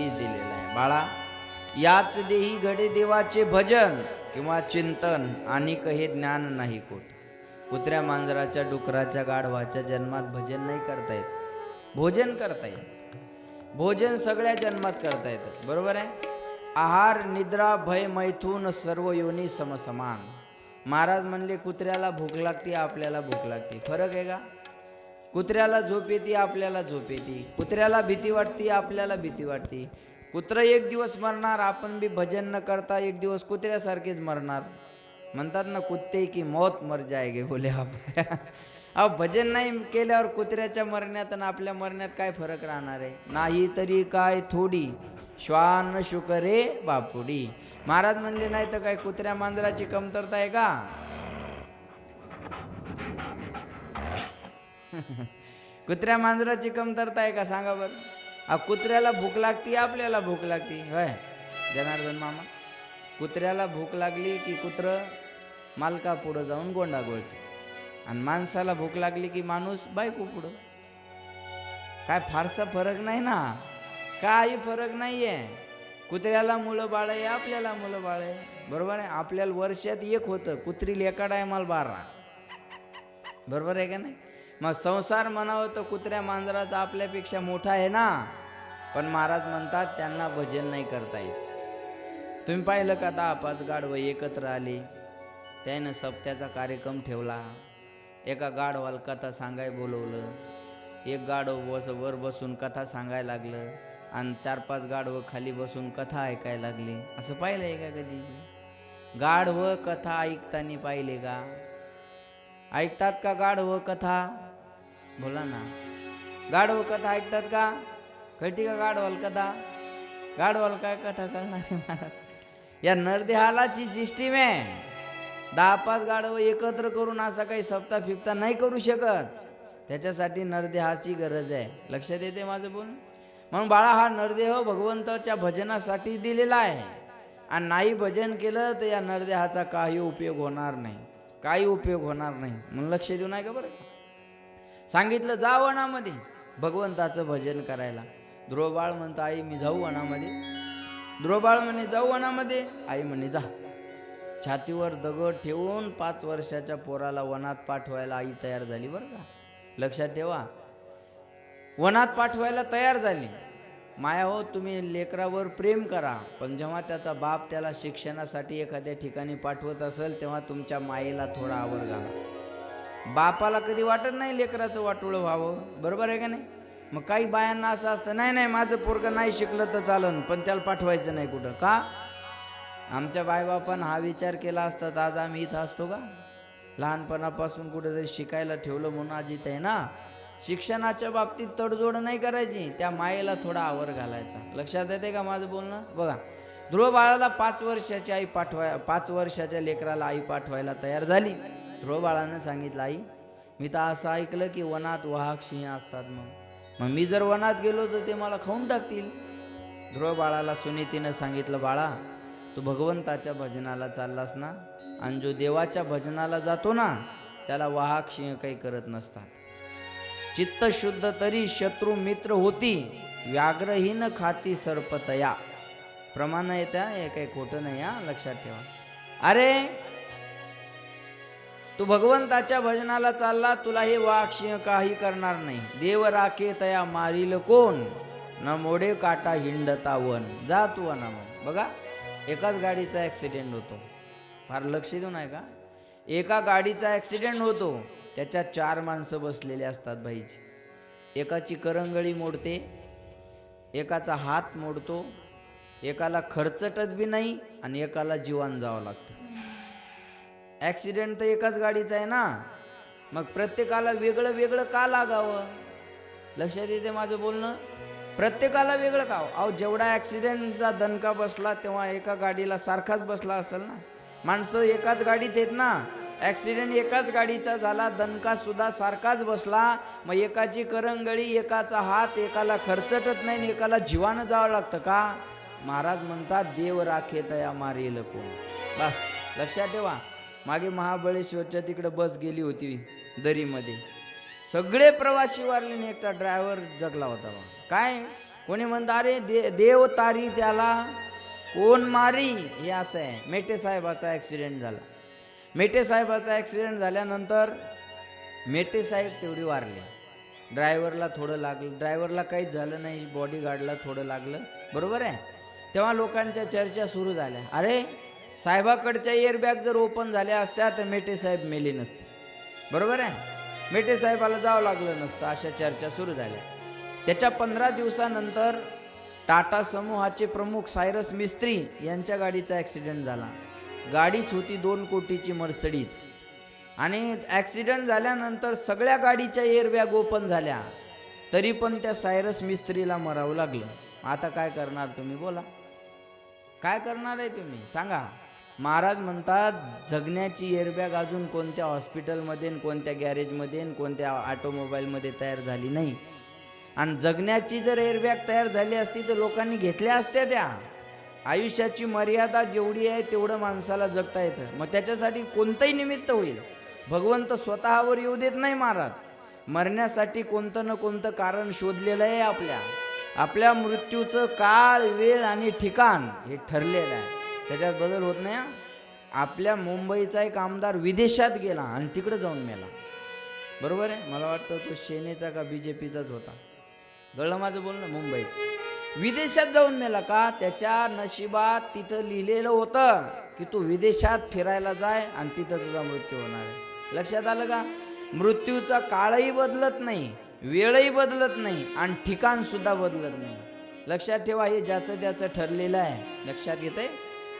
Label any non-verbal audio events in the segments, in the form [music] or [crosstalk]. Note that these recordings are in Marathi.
दिलेला आहे. बाळा याच देही घडे देवाचे भजन किंवा चिंतन आणि हे ज्ञान नाही कोट. कुत्र्या मांजराच्या डुकराच्या गाढवाच्या जन्मात भजन नाही करता येत. भोजन करता येत. भोजन सगळ्या जन्मात करता येतं. बरोबर आहे? आहार निद्रा भय मैथून सर्व योनी समसमान. महाराज म्हणले कुत्र्याला भूक लागते आपल्याला भूक लागते. फरक आहे का? कुत्र्याला झोप येते आपल्याला झोप येते. कुत्र्याला भीती वाटते आपल्याला भीती वाटते. कुत्र एक दिवस मरणार आपण बी भजन न करता एक दिवस कुत्र्यासारखेच मरणार. म्हणतात ना कुत्ते की मौत मर जायगे बोले आप. [laughs] अहो भजन नाही केल्यावर कुत्र्याच्या मरण्यात आणि आपल्या मरण्यात काय फरक राहणार आहे? नाही तरी काय थोडी. श्वान शुकरे बापुडी. महाराज म्हणले नाही तर काय कुत्र्या मांजराची कमतरता आहे का? [laughs] कुत्र्या मांजराची कमतरता आहे का? सांगा बरं. अ कुत्र्याला भूक लागती आपल्याला भूक लागती. होय. जनार्दन मामा कुत्र्याला भूक लागली की कुत्र मालका पुढं जाऊन गोंडा गोळते. आणि माणसाला भूक लागली की माणूस बायको पुढं. काय फारसा फरक नाही ना. काही फरक नाहीये. कुत्र्याला मुलं बाळ आहे आपल्याला मुलं बाळ आहे. बरोबर आहे? आपल्याला वर्षात एक होतं. कुत्री लेकाड आहे मला बारा. बरोबर आहे का नाही? मग संसार म्हणावं तर कुत्र्या मांजराचा आपल्यापेक्षा मोठा आहे ना? पण महाराज म्हणतात त्यांना भजन नाही करता येत. तुम्ही पाहिलं का दहा पाच गाढवं एकत्र आले? त्यानं सप्त्याचा कार्यक्रम ठेवला. एका गाढवाला कथा सांगाय बोलवलं. एक गाढव बस वर बसून कथा सांगायला लागलं. आणि चार पाच गाढवं खाली बसून कथा ऐकायला लागली. असं पाहिलं आहे का कधी? गाढवं कथा ऐकताना पाहिले का? ऐकतात का गाढव कथा? बोला ना. गाढव कथा ऐकतात का? कळती का गाढवाल कथा? गाढवाल काय कथा कळणार या नरदेहालाची सिस्टीम आहे दहा पाच गाढव एकत्र करून असा काही सप्ताह फिप्ता नाही करू शकत. त्याच्यासाठी नरदेहाची गरज आहे. लक्षात येते माझं बोल? म्हणून बाळा हा नरदेह भगवंताच्या भजनासाठी दिलेला आहे. आणि नाही भजन केलं तर या नरदेहाचा काही उपयोग होणार नाही. काही उपयोग होणार नाही. म्हणून लक्ष देऊ नाही का बरं. सांगितलं जा वनामध्ये. भगवंताचं भजन करायला. ध्रुवबाळ म्हणतं आई मी जाऊ वनामध्ये. ध्रुवबाळ म्हणे जाऊ वनामध्ये. आई म्हणे जा. छातीवर दगड ठेवून पाच वर्षाच्या पोराला वनात पाठवायला आई तयार झाली बरं का. लक्षात ठेवा. वनात पाठवायला तयार झाली. माया हो तुम्ही लेकरावर प्रेम करा पण जेव्हा त्याचा बाप त्याला शिक्षणासाठी एखाद्या ठिकाणी पाठवत असेल तेव्हा तुमच्या मायेला थोडा आवर घाला बापाला कधी वाटत नाही लेकराचं वाटोळं व्हावं बरोबर आहे का नाही? मग काही बायांना असं असतं नाही नाही माझं पोरगं नाही शिकलं तर चालन पण त्याला पाठवायचं नाही कुठं. का? आमच्या बायबापानं हा विचार केला असता तर आज आम्ही इथं असतो का? लहानपणापासून कुठेतरी शिकायला ठेवलं म्हणून आज इथं आहे ना. शिक्षणाच्या बाबतीत तडजोड नाही करायची त्या मायेला थोडा आवर घालायचा. लक्षात येते का माझं बोलणं? बघा ध्रुव बाळाला पाच वर्षाची आई पाठवाय पाच वर्षाच्या लेकराला आई पाठवायला तयार झाली. ध्रुव बाळानं सांगितलं आई मी तर असं ऐकलं की वनात वाहक सिंह असतात मग. मग मी जर वनात गेलो तर ते मला खाऊन टाकतील. ध्रुव बाळाला सुनीतीनं सांगितलं बाळा तू भगवंताच्या भजनाला चाललास ना? आणि जो देवाच्या भजनाला जातो ना त्याला वाहक सिंह काही करत नसतात. चित्त शुद्ध तरी शत्रू मित्र होती. व्याघ्रहीन खाती सर्पतया. प्रमाण येत्या हे काही खोटं नाही हा लक्षात ठेवा. अरे तू भगवंताच्या भजनाला चालला तुला हे वाघ काही करणार नाही. देव राखे तया मारील कोण? न मोडे काटा हिंडता वन. जा तू वनामध्ये बघा एकाच गाडीचा ॲक्सिडेंट होतो. फार लक्ष देऊन आहे का एका गाडीचा ॲक्सिडेंट होतो. त्याच्यात चार माणसं बसलेले असतात बाईची एकाची करंगळी मोडते एकाचा हात मोडतो एकाला खर्चटत बी नाही आणि एकाला जीवान जावं लागतं. ॲक्सिडेंट तर एकाच गाडीचा आहे ना? मग प्रत्येकाला वेगळं वेगळं का लागावं? लक्षात येते माझं बोलणं? प्रत्येकाला वेगळं का? अहो जेवढा ॲक्सिडेंटचा दणका बसला तेव्हा एका गाडीला सारखाच बसला असेल ना? माणसं एकाच गाडीत आहेत ना? ॲक्सिडेंट एकाच गाडीचा झाला दणका सुद्धा सारखाच बसला. मग एकाची करंगळी एकाचा हात एकाला खर्चटत नाही आणि एकाला जीवानं जावं लागतं का? महाराज म्हणतात देव राखे तया मारेल कोण. बस लक्षात ठेवा. मागे महाबळेश्वरच्या तिकडे बस गेली होती दरीमध्ये. सगळे प्रवासी वारले एकटा ड्रायव्हर जगला होता बा. काय? कोणी म्हणतं अरे दे देव तारी त्याला कोण मारी? हे असं आहे. मेटे साहेबाचा ॲक्सिडेंट झाला. मेटे साहेबाचा ॲक्सिडेंट झाल्यानंतर मेटे साहेब तेवढी वारले. ड्रायव्हरला थोडं लागलं. ड्रायव्हरला काहीच झालं नाही. बॉडीगार्डला थोडं लागलं. बरोबर आहे? तेव्हा लोकांच्या चर्चा सुरू झाल्या. अरे साहेबाकडच्या एअरबॅग जर ओपन झाल्या असत्या तर मेटे साहेब मेले नसते. बरोबर आहे? मेटे साहेबाला जावं लागलं नसतं. अशा चर्चा सुरू झाल्या. त्याच्या पंधरा दिवसानंतर टाटा समूहाचे प्रमुख सायरस मिस्त्री यांच्या गाडीचा ॲक्सिडेंट झाला. गाडीच होती दोन कोटीची मर्सडीज. आणि ॲक्सिडेंट झाल्यानंतर सगळ्या गाडीच्या एअरबॅग ओपन झाल्या. तरी पण त्या सायरस मिस्त्रीला मरावं लागलं. आता काय करणार तुम्ही? बोला. काय करणार आहे तुम्ही? सांगा. महाराज म्हणतात जगण्याची एअरबॅग अजून कोणत्या हॉस्पिटलमध्ये कोणत्या गॅरेजमध्ये कोणत्या ऑटोमोबाईलमध्ये तयार झाली नाही. आणि जगण्याची जर एअरबॅग तयार झाली असती तर लोकांनी घेतल्या असत्या त्या. आयुष्याची मर्यादा जेवढी आहे तेवढं माणसाला जगता येतं. मग त्याच्यासाठी कोणतंही निमित्त होईल. भगवंत स्वतःवर येऊ देत नाही महाराज. मरण्यासाठी कोणतं ना कोणतं कारण शोधलेलं आहे आपल्या. आपल्या मृत्यूचं काळ वेळ आणि ठिकाण हे ठरलेलं आहे. त्याच्यात बदल होत नाही हा. आपल्या मुंबईचा एक आमदार विदेशात गेला आणि तिकडे जाऊन मेला. बरोबर आहे? मला वाटतं तो सेनेचा का बी जे पीचाच होता. गळलं माझं बोलणं? मुंबईचं विदेशात जाऊन मेला का? त्याच्या नशिबात तिथं लिहिलेलं होतं की तू विदेशात फिरायला जाय आणि तिथं तुझा मृत्यू होणार आहे. लक्षात आलं का? मृत्यूचा काळही बदलत नाही वेळही बदलत नाही आणि ठिकाण सुद्धा बदलत नाही. लक्षात ठेवा हे ज्याचं त्याचं ठरलेलं आहे. लक्षात घेते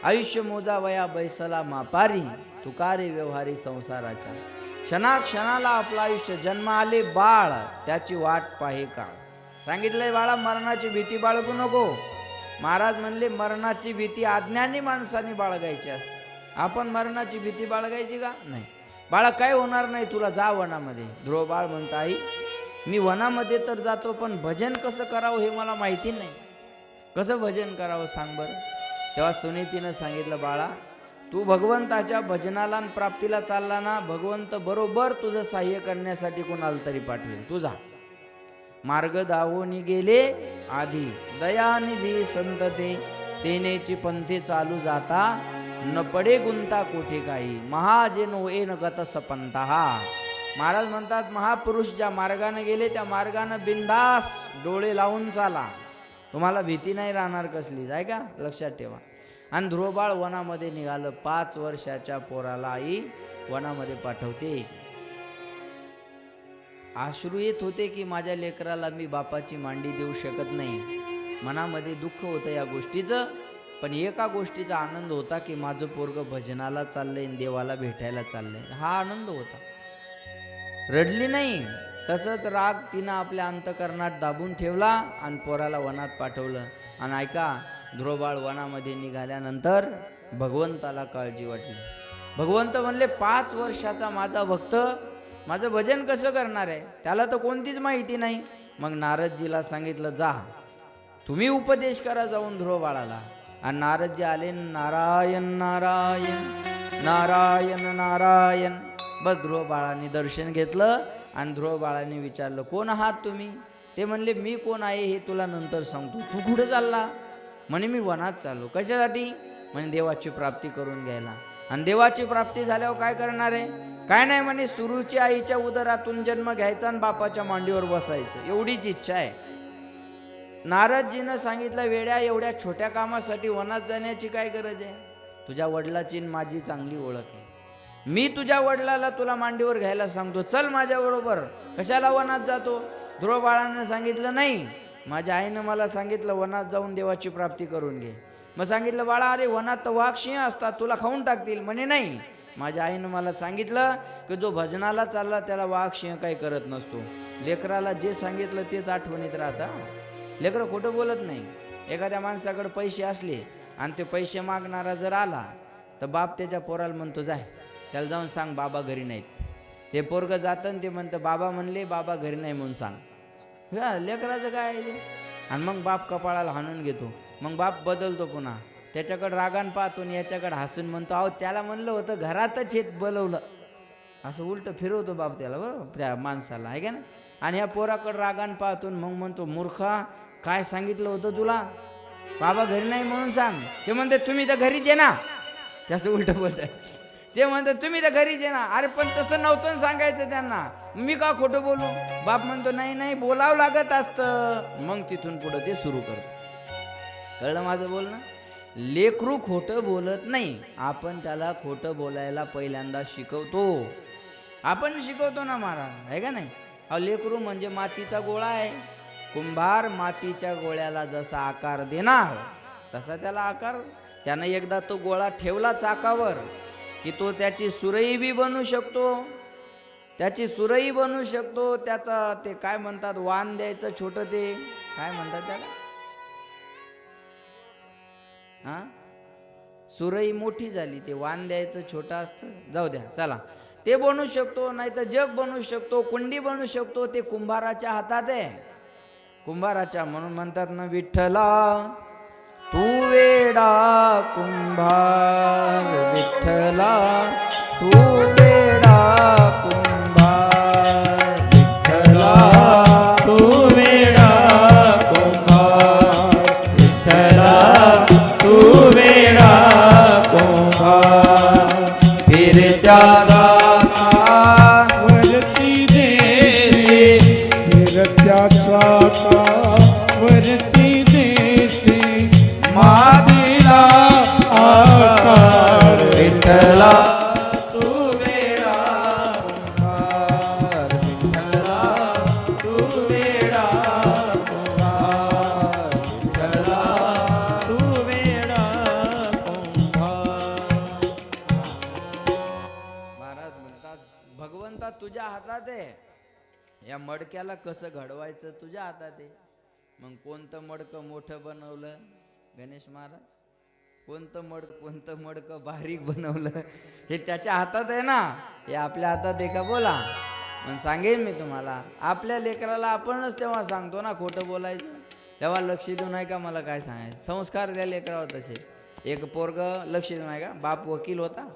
आयुष्य मोजा वया बैसला मापारी तुकारे व्यवहारी संसाराच्या. क्षणाक्षणाला आपलं आयुष्य जन्म आले बाळ त्याची वाट पाहे का सांगितलंय बाळा मरणाची भीती बाळगू नको. महाराज म्हणले मरणाची भीती अज्ञानी माणसाने बाळगायची असते. आपण मरणाची भीती बाळगायची का? नाही. बाळा काय होणार नाही तुला? जा वनामध्ये. ध्रुव बाळ म्हणता आई मी वनामध्ये तर जातो पण भजन कसं करावं हे मला माहिती नाही. कसं भजन करावं सांग बरं. तेव्हा सुनीतीनं सांगितलं बाळा तू भगवंताच्या भजनाला प्राप्तीला चालला ना भगवंत बरोबर तुझं सहाय्य करण्यासाठी कोणाला तरी पाठवेल. तू जा. मार्ग दावोनी गेले आधी. दयानिधी संतते तेनेची पंथे चालू जाता न पडे गुंता कोठे काही. महाजेन एन गत सपंता महाराज म्हणतात महापुरुष ज्या मार्गाने गेले त्या मार्गानं बिंदास डोळे लावून चाला. तुम्हाला भीती नाही राहणार कसलीच आहे का? लक्षात ठेवा. आणि ध्रुवबाळ वनामध्ये निघालं पाच वर्षाच्या पोराला आई वनामध्ये पाठवते. आश्रू येत होते की माझ्या लेकराला मी बापाची मांडी देऊ शकत नाही. मनामध्ये दुःख होतं या गोष्टीचं पण एका गोष्टीचा आनंद होता की माझं पोरग भजनाला चाललंय आणि देवाला भेटायला चाललंय. हा आनंद होता. रडली नाही. तसंच राग तिनं आपल्या अंतकरणात दाबून ठेवला आणि पोराला वनात पाठवलं. आणि ऐका ध्रोबाळ वनामध्ये निघाल्यानंतर भगवंताला काळजी वाटली. भगवंत म्हणले पाच वर्षाचा माझा भक्त माझं भजन कसं करणार आहे? त्याला तर कोणतीच माहिती नाही. मग नारदजीला सांगितलं जा. तुम्ही उपदेश करा जाऊन ध्रुव बाळाला आणि नारदजी आले नारायण नारायण नारायण नारायण. बस ध्रुव बाळाने दर्शन घेतलं आणि ध्रुव बाळाने विचारलं कोण आहात तुम्ही? ते म्हणले मी कोण आहे हे तुला नंतर सांगतो. तू कुठं चालला? म्हणे मी वनात चाललो. कशासाठी? म्हणे देवाची प्राप्ती करून घ्यायला. आणि देवाची प्राप्ती झाल्यावर काय करणार आहे? काय नाही म्हणे सुरूच्या आईच्या उदरातून जन्म घ्यायचा आणि बापाच्या मांडीवर बसायचं. एवढीच इच्छा आहे. नारदजीनं सांगितलं वेड्या एवढ्या छोट्या कामासाठी वनात जाण्याची काय गरज आहे? तुझ्या वडिलाची आणि माझी चांगली ओळख आहे. मी तुझ्या वडिलाला तुला मांडीवर घ्यायला सांगतो. चल माझ्याबरोबर कशाला वनात जातो? ध्रुव बाळानं सांगितलं नाही. माझ्या आईनं मला सांगितलं वनात जाऊन देवाची प्राप्ती करून घे. मग सांगितलं बाळा अरे वनात तर वाघ सिंह असतात. तुला खाऊन टाकतील. म्हणे नाही. माझ्या आईनं मला सांगितलं की जो भजनाला चालला त्याला वाघ सिंह काही करत नसतो. लेकराला जे सांगितलं तेच आठवणीत राहता लेकरं खोटं बोलत नाही. एखाद्या माणसाकडे पैसे असले आणि ते पैसे मागणारा जर आला तर बाप त्याच्या पोराला म्हणतो जाय त्याला जाऊन सांग बाबा घरी नाहीत. ते पोरगं जातं आणि ते म्हणतं बाबा म्हणले बाबा घरी नाही म्हणून सांग. लेकराचं काय आहे आणि मग बाप कपाळाला हाणून घेतो. मग बाप बदलतो पुन्हा. त्याच्याकडं रागान पाहतो आणि याच्याकडं हसून म्हणतो अहो त्याला म्हणलं होतं घरातच येत बोलवलं. असं उलट फिरवतो बाप त्याला बरोबर त्या माणसाला आहे का ना आणि या पोराकडं रागान पाहतो मग म्हणतो मूर्खा काय सांगितलं होतं तुला? बाबा घरी नाही म्हणून सांग. ते म्हणते तुम्ही तर घरीच ये ना? त्याचं उलट बोलत ते म्हणतात तुम्ही तर घरीच ये ना? अरे पण तसं नव्हतं सांगायचं त्यांना. मी का खोटं बोलू? बाप म्हणतो नाही नाही बोलावं लागत असतं. मग तिथून पुढं ते सुरू करतो. कळलं माझं बोलणं? लेकरू खोटं बोलत नाही. आपण त्याला खोटं बोलायला पहिल्यांदा शिकवतो. आपण शिकवतो ना महाराज आहे का नाही? अहो लेकरू म्हणजे मातीचा गोळा आहे. कुंभार मातीच्या गोळ्याला जसा आकार देणार तसा त्याला आकार. त्यानं एकदा तो गोळा ठेवला चाकावर की तो त्याची सुरई बी बनू शकतो. त्याची सुरई बनू शकतो त्याचा ते काय म्हणतात वाण द्यायचं छोटं ते. काय म्हणतात त्याला? हा? सुरई मोठी झाली ते वान द्यायचं छोटं असतं. जाऊ द्या चला. ते बनू शकतो नाही तर जग बनू शकतो कुंडी बनू शकतो ते कुंभाराच्या हातात आहे. कुंभाराच्या म्हणून म्हणतात ना विठ्ठला तू वेडा कुंभार. विठ्ठला तू फिरत्याचा का या मडक्याला कसं घडवायचं तुझ्या हातात आहे. मग कोणतं मडकं मोठं बनवलं? गणेश महाराज कोणतं मडकं कोणतं मडकं बारीक बनवलं? हे त्याच्या हातात आहे ना. हे आपल्या हातात आहे का? बोला. पण सांगेन मी तुम्हाला. आपल्या लेकराला आपणच तेव्हा सांगतो ना खोटं बोलायचं. तेव्हा लक्ष देऊ नाही का मला काय सांगायचं. संस्कार द्या लेकरावर तसे. एक पोरग लक्ष देऊ नाही का बाप वकील होता.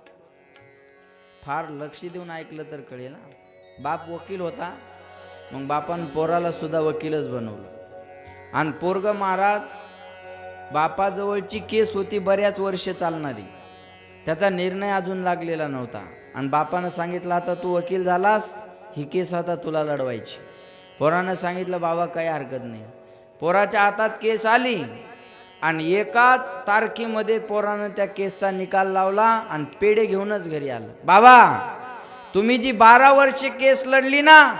फार लक्ष देऊन ऐकलं तर कळेल ना. बाप वकील होता. मग बापान पोराला सुद्धा वकीलच बनवलं. आणि पोरग महाराज बापाजवळची केस होती बऱ्याच वर्ष चालणारी. त्याचा निर्णय अजून लागलेला नव्हता. आणि बापानं सांगितलं आता तू वकील झालास ही केस आता तुला लढवायची. पोरानं सांगितलं बाबा काही हरकत नाही. पोराच्या हातात केस आली आणि एकाच तारखेमध्ये पोरानं त्या केसचा निकाल लावला आणि पेढे घेऊनच घरी आलं. बाबा तुम्ही जी बारा वर्षे केस लढली ना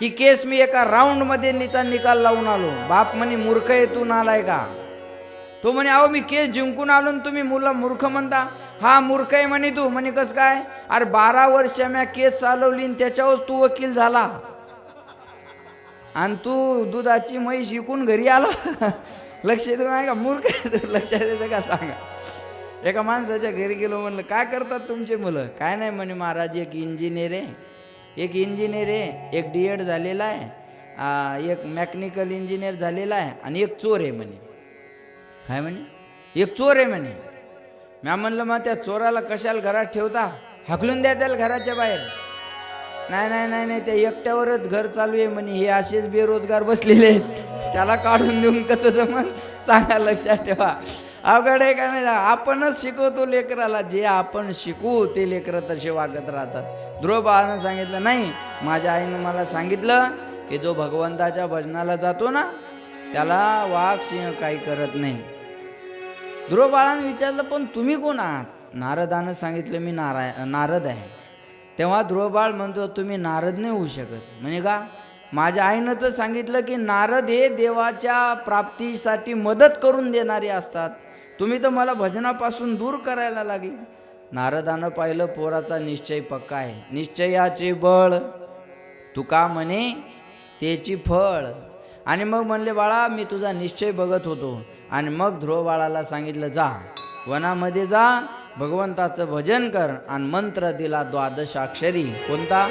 ती केस मी एका राऊंडमध्ये निता निकाल लावून आलो. बाप म्हणे मूर्ख येतून आलाय का? तो म्हणे अहो मी केस जिंकून आलो आणि तुम्ही मुलं मूर्ख म्हणता. हा मूर्ख आहे म्हणे तू. म्हणे कस काय? अरे बारा वर्ष म्या केस चालवली आणि त्याच्यावर तू वकील झाला. आणि तू दुधाची म्हैस विकून घरी आला? [laughs] लक्ष येतो नाही का मूर्ख आहे तू. [laughs] लक्षात येतं का सांगा? एका माणसाच्या घरी गेलो म्हणलं काय करतात तुमचे मुलं? काय नाही म्हणे महाराज एक इंजिनियर आहे. एक इंजिनियर आहे एक डी एड झालेला आहे एक मेकॅनिकल इंजिनियर झालेला आहे आणि एक चोर आहे म्हणे. काय म्हणे? एक चोर आहे म्हणे. म्या म्हणलं मग त्या चोराला कशाला घरात ठेवता? हकलून द्या त्याला घराच्या बाहेर. नाही नाही नाही नाही त्या एकट्यावरच घर चालू आहे म्हणे. हे असेच बेरोजगार बसलेले आहेत. त्याला काढून देऊन कसं जमन? सांगा लक्षात ठेवा. अवघड आहे का नाही आपणच शिकवतो लेकराला. जे आपण शिकू ते लेकरं तसे वागत राहतात. ध्रुव बाळानं सांगितलं नाही माझ्या आईनं मला सांगितलं की जो भगवंताच्या भजनाला जातो ना त्याला वाघ सिंह काही करत नाही. ध्रुव बाळानं विचारलं पण तुम्ही कोण आहात? नारदानं सांगितलं मी नाराय नारद आहे. तेव्हा ध्रुवबाळ म्हणतो तुम्ही नारद नाही होऊ शकत. म्हणजे का? माझ्या आईनं तर सांगितलं की नारद हे देवाच्या प्राप्तीसाठी मदत करून देणारे असतात. तुम्ही तर मला भजनापासून दूर करायला लागले. नारदानं पाहिलं पोराचा निश्चय पक्का आहे. निश्चयाचे बळ. तुका म्हणे? त्याची फळ. आणि मग म्हणले बाळा मी तुझा निश्चय बघत होतो. आणि मग ध्रुव बाळाला सांगितलं जा वनामध्ये जा भगवंताचं भजन कर. आणि मंत्र दिला द्वादशाक्षरी. कोणता?